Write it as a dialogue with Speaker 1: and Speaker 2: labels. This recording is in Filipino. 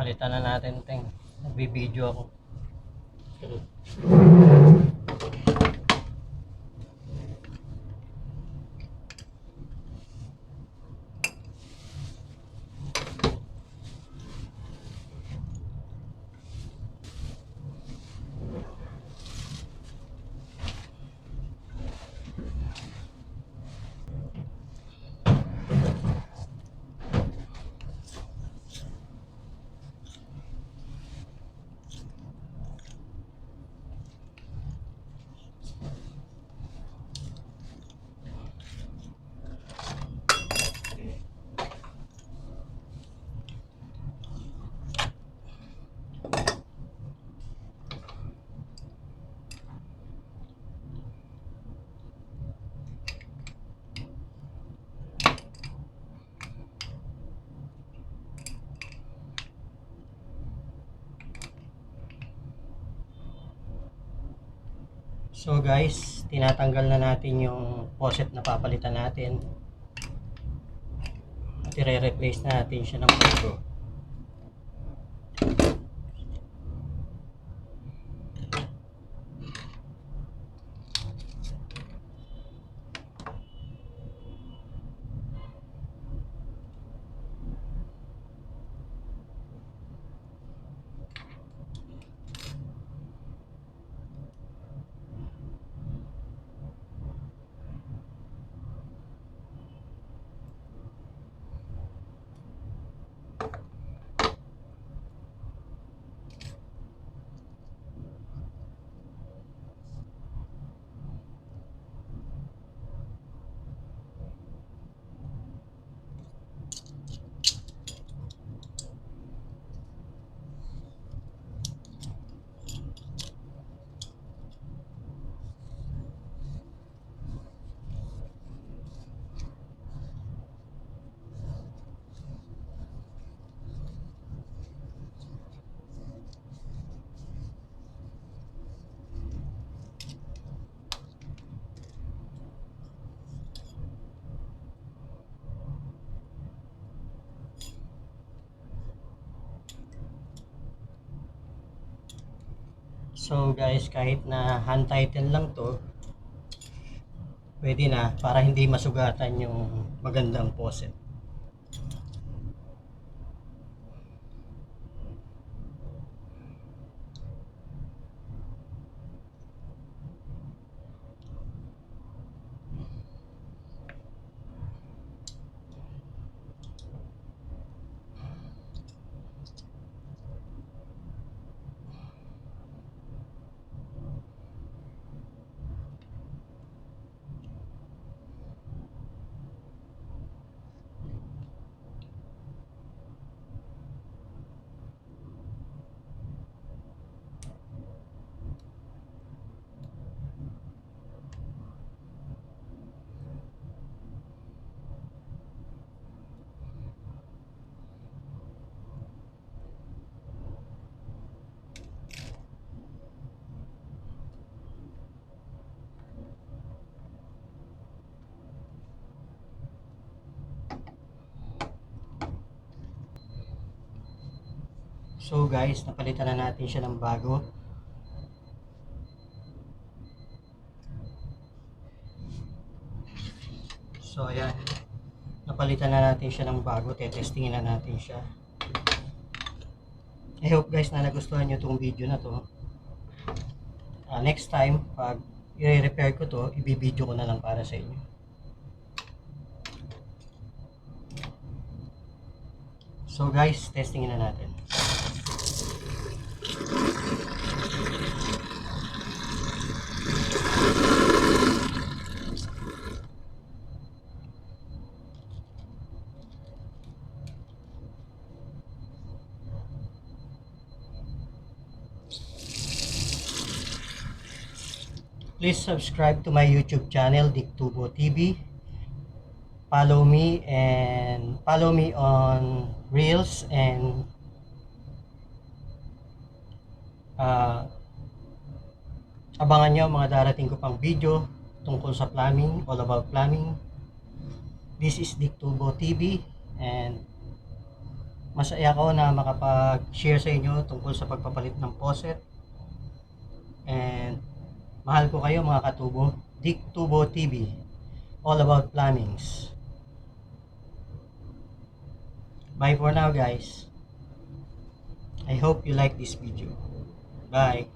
Speaker 1: Palitan na natin, Teng. Nagbibideo ako. So guys, tinatanggal na natin yung faucet na papalitan natin. At i-replace na natin siya ng bago. So guys, kahit na hand tighten lang to, pwede na para hindi masugatan yung magandang faucet. So guys, napalitan na natin siya ng bago. So ayan, napalitan na natin siya ng bago. Tetestingin na natin siya. I hope guys na nagustuhan nyo itong video na to. Ah, next time, pag i-repair ko to, ibibideo ko na lang para sa inyo. So guys, testingin na natin. Please subscribe to my YouTube channel, Diktubo TV. Follow me and follow me on Reels and uh, abangan nyo mga darating ko pang video tungkol sa plumbing, all about plumbing. This is Diktubo TV and Masaya ako na makapag-share sa inyo tungkol sa pagpapalit ng faucet. And mahal ko kayo mga katubo. Dick Tubo TV. All about plumbings. Bye for now guys. I hope you like this video. Bye.